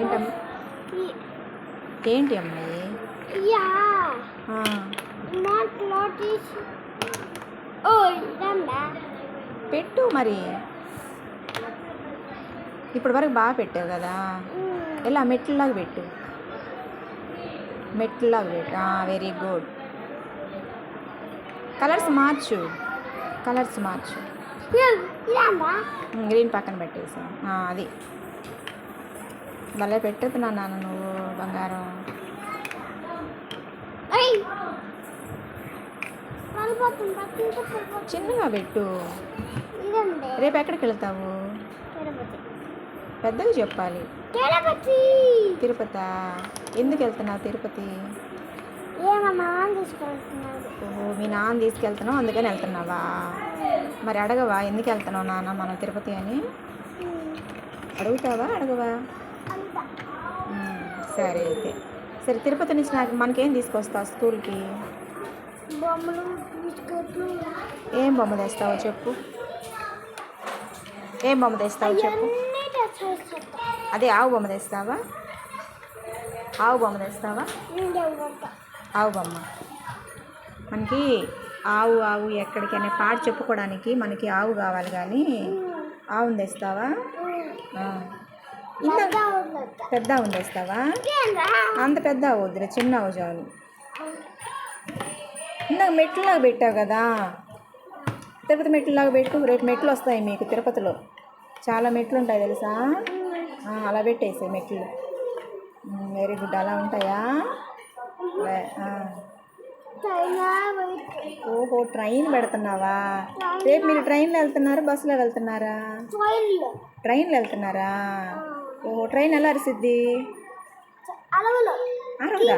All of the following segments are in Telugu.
ఏంటమ్మా? ఏంటి అమ్మాయి? పెట్టు మరి. ఇప్పటి వరకు బాగా పెట్టావు కదా. ఎలా మెట్లలాగా పెట్టు. మెట్లలాగా పెట్టు. వెరీ గుడ్ కలర్స్ మార్చు. కలర్స్ మార్చు. గ్రీన్ పక్కన పెట్టేసా అది. భలే పెట్టేస్తున్నా నాన్న నువ్వు బంగారం. చిన్నగా పెట్టు. రేపు ఎక్కడికి వెళ్తావు? పెద్దగా చెప్పాలి. తిరుపతి. ఎందుకు వెళ్తున్నావు తిరుపతి? ఓహో మీ నాన్న తీసుకెళ్తున్నావు అందుకని వెళ్తున్నావా? మరి అడగవా ఎందుకు వెళ్తున్నావు నాన్న మనం తిరుపతి అని? అడుగుతావా అడగవా? సరే అయితే. సరే తిరుపతి నుంచి నాకు మనకేం తీసుకొస్తావు స్కూల్కి? ఏం బొమ్మ తెస్తావో చెప్పు. ఏం బొమ్మ తెస్తావో చెప్పు. అదే ఆవు బొమ్మ తెస్తావా? ఆవు బొమ్మ తెస్తావా? ఆవు బొమ్మ. మనకి ఆవు ఆవు ఎక్కడికైనా పాట చెప్పుకోవడానికి మనకి ఆవు కావాలి కానీ ఆవుని తెస్తావా? పెద్ద ఆవుని తెస్తావా అంత పెద్ద ఆవు వద్దులే చిన్న చాలు ఇందాక మెట్లులాగా పెట్టావు కదా. తిరుపతి మెట్లులాగా పెట్టు రేపు మెట్లు వస్తాయి మీకు తిరుపతిలో. చాలా మెట్లు ఉంటాయి తెలుసా? అలా పెట్టేసాయి మెట్లు. వెరీ గుడ్ అలా ఉంటాయా. ఓహో ట్రైన్ పెడుతున్నావా? రేపు మీరు ట్రైన్లో వెళ్తున్నారు బస్సులో వెళ్తున్నారా? ట్రైన్లో. వెళ్తున్నారా? ఓహో ట్రైన్ ఎలా అరిసిద్ది? అరవదా?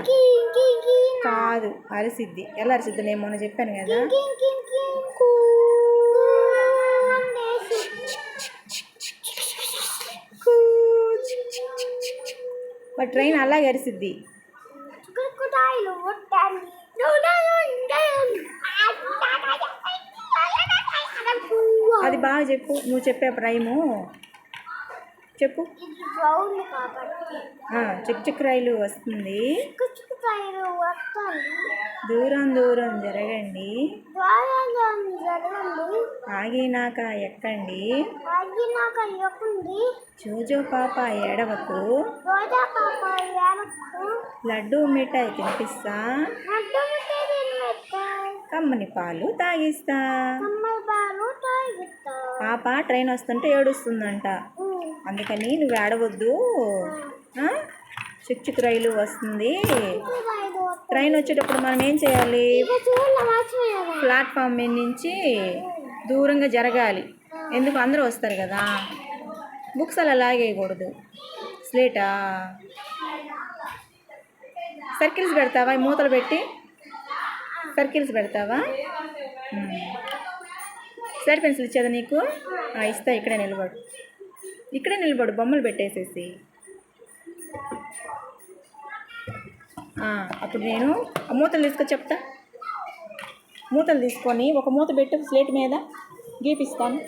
కాదు అరిసిద్ది. ఎలా అరిసిద్ది? నేను మొన్న చెప్పాను కదా. ట్రైన్ అలాగే అరిసిద్ది. అది బాగా చెప్పు. నువ్వు చెప్పే ప్రైము. చెప్పు. చిక్ చిక్ రైలు వస్తుంది. దూరం దూరం జరగండి. ఆగినాక ఎక్కండి. జోజో పాప ఏడవకు. లడ్డు మిఠాయి తినిపిస్తా. కమ్మని పాలు తాగిస్తా. పాప ట్రైన్ వస్తుంటే ఏడుస్తుందంట. అందుకని నువ్వు ఏడవద్దు. చిక్ చిక్ రైలు వస్తుంది. ట్రైన్ వచ్చేటప్పుడు మనం ఏం చేయాలి? ప్లాట్ఫామ్ మీద నుంచి దూరంగా జరగాలి. ఎందుకు? అందరూ వస్తారు కదా. బుక్స్ అలా లాగేయకూడదు. స్లేటా? సర్కిల్స్ పెడతావా? మూతలు పెట్టి? సర్కిల్స్ పెడతావా? స్లేట్ పెన్సిల్ ఇచ్చేదా నీకు? ఇస్తా ఇక్కడే నిలబడు. ఇక్కడే నిలబడు బొమ్మలు పెట్టేసేసి. అప్పుడు నేను ఆ మూతలు తీసుకొని చెప్తా. మూతలు తీసుకొని ఒక మూత పెట్టు స్లేట్ మీద గీపిస్తాను.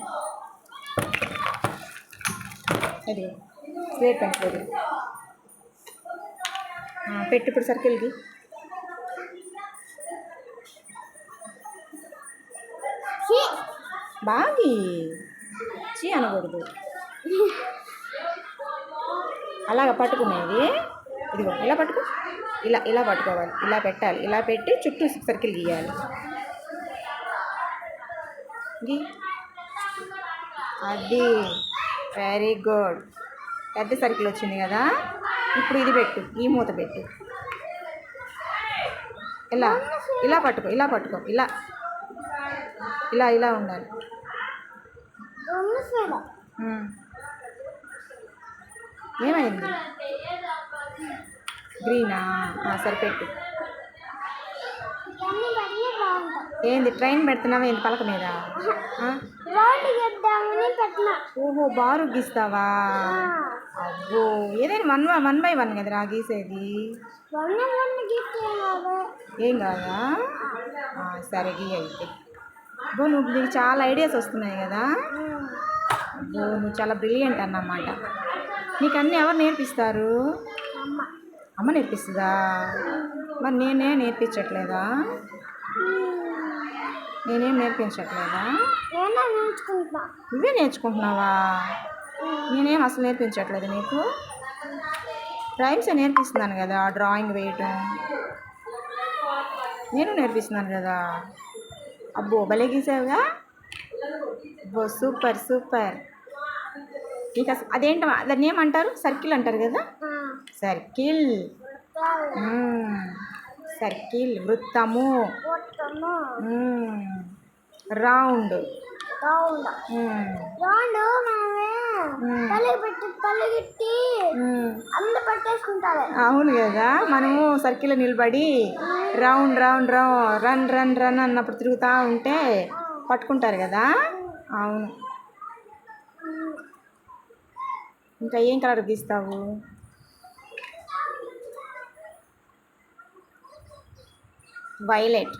అది స్లేట్. ఆ, పెట్టు ఇప్పుడు సర్కిల్కి బాగి. చీ అనకూడదు. అలాగ పట్టుకునేది. ఇదిగో ఇలా పట్టుకో. ఇలా ఇలా పట్టుకోవాలి. ఇలా పెట్టాలి. ఇలా పెట్టి చుట్టూ సర్కిల్ గీయాలి. గీ. అది వెరీ గుడ్ పెద్ద సర్కిల్ వచ్చింది కదా. ఇప్పుడు ఇది పెట్టు. ఈ మూత పెట్టు. ఇలా ఇలా పట్టుకో ఇలా పట్టుకో. ఇలా ఇలా ఇలా ఉండాలి. ఏమైంది? గ్రీనా? సరిపెట్టు ఏంది ట్రైన్ పెడుతున్నావా? ఏంది పలక మీద? ఓహో బారు గీస్తావా? అబ్బో ఏదైనా వన్ వన్ బై వన్ కదరా గీసేది? ఏం కాదా? సరే గీ అయితే. అబ్బో నువ్వు నీకు చాలా ఐడియాస్ వస్తున్నాయి కదా? అబ్బో నువ్వు చాలా బ్రిలియంట్ అన్నమాట. నీకు అన్నీ ఎవరు నేర్పిస్తారు? అమ్మ. నేర్పిస్తుందా? మరి నేనే నేర్పించట్లేదా? నేనేం నేర్పించట్లేదా? నువ్వే నేర్చుకుంటున్నావా? నేనేం అసలు నేర్పించట్లేదు నీకు? రైమ్స్ నేర్పిస్తున్నాను కదా డ్రాయింగ్ వేయటం. నేను నేర్పిస్తున్నాను కదా. అబ్బో భలే గీసావుగా. అబ్బో సూపర్ సూపర్. అసలు అదేంట దాన్ని ఏమంటారు? సర్కిల్ అంటారు కదా? సర్కిల్. సర్కిల్ వృత్తము. రౌండ్. రౌండ్. రౌండ్ అవును కదా? మనము సర్కిల్ నిలబడి round round round run run అన్నప్పుడు తిరుగుతూ ఉంటే పట్టుకుంటారు కదా? అవును. ఇంకా ఏం కలర్ గీస్తావు వైలెట్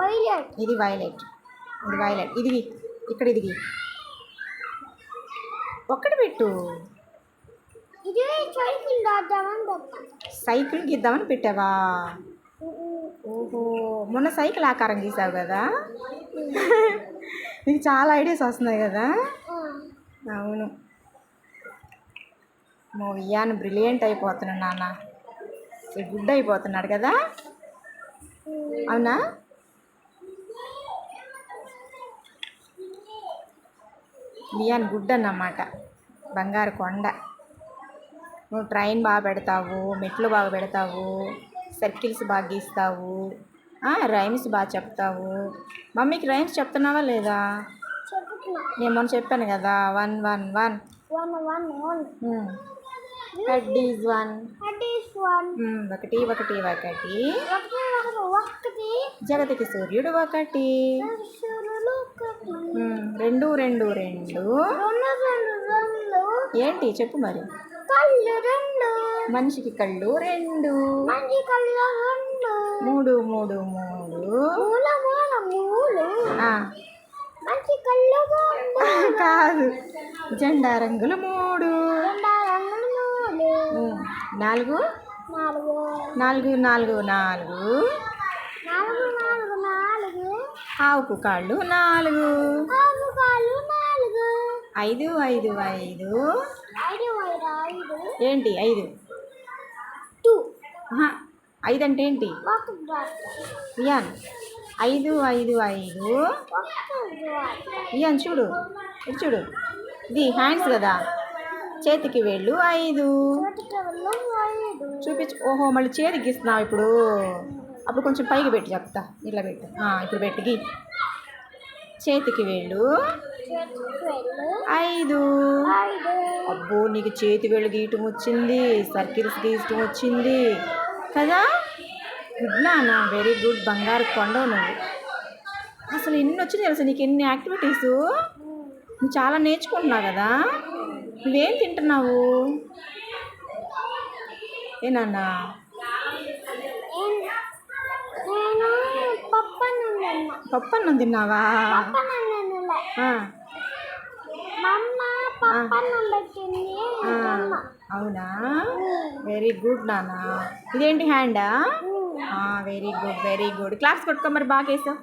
బయలుదేరి ఇది వైలెట్ ఇది వైలెట్ ఇది. ఇక్కడ ఇది. ఒక్కటి పెట్టా. సైకిల్ గీద్దామని పెట్టావా? ఓహో మొన్న సైకిల్ ఆకారం గీసావు కదా? నీకు చాలా ఐడియాస్ వస్తున్నాయి కదా? అవును. మా వియ్యాను బ్రిలియంట్ అయిపోతున్నాడు నాన్న. గుడ్ అయిపోతున్నాడు కదా? అవునా? వియాన్ గుడ్ అన్నమాట. బంగారు కొండ. నువ్వు ట్రైన్ బాగా పెడతావు మెట్లు బాగా పెడతావు సర్కిల్స్ బాగా గీస్తావు రైమ్స్ బాగా చెప్తావు. మమ్మీకి రైమ్స్ చెప్తున్నావా లేదా? నేను మొన్న చెప్పాను కదా one one one one hmm, ఒకటి ఒకటి ఒకటి. జగతికి సూర్యుడు ఒకటి. Hmm, రెండు రెండు రెండు. ఏంటి? చెప్పు మరి. మనిషికి కళ్ళు రెండు. మూడు మూడు మూడు. కాదు. జెండా రంగులు మూడు. నాలుగు? నాలుగు. నాలుగు నాలుగు ఆవుకు కాళ్ళు నాలుగు. ఐదు ఐదు ఐదు. ఏంటి ఐదు? ఐదు అంటే ఏంటి? ఇయాన్. ఐదు ఐదు ఐదు. ఇయాన్ చూడు. చూడు. ఇది హ్యాండ్స్ కదా. చేతికి వెళ్ళు ఐదు. చూపించు. ఓహో మళ్ళీ చేతి గీస్తున్నావు ఇప్పుడు. అప్పుడు కొంచెం పైకి పెట్టి చెప్తా. ఇట్లా పెట్టు. ఇప్పుడు పెట్టుకి చేతికి వేళ్ళు. వెళ్ళు ఐదు. అబ్బో నీకు చేతి వేళ్ళు గీయటం వచ్చింది. సర్కిల్స్ గీయటం వచ్చింది. కదా? గుడ్ నానా వెరీ గుడ్ బంగారు కొండ నువ్వు. అసలు ఎన్ని వచ్చింది తెలుసా? నీకు ఎన్ని యాక్టివిటీస్ నువ్వు చాలా నేర్చుకుంటున్నావు కదా? నువ్వేం తింటున్నావు ఏనన్నా నేను పప్పన్నం తిన్నా పప్పు అన్నం తిన్నావా పప్పన్నం తినలే ఆ, మా అమ్మ పప్పన్నం పెట్టింది ఆ, తిన్నా అవునా? వెరీ గుడ్ నాన్న. ఇదేంటి హ్యాండా? Very good very good claps కొట్టుకో మరి బాగా వేసావు.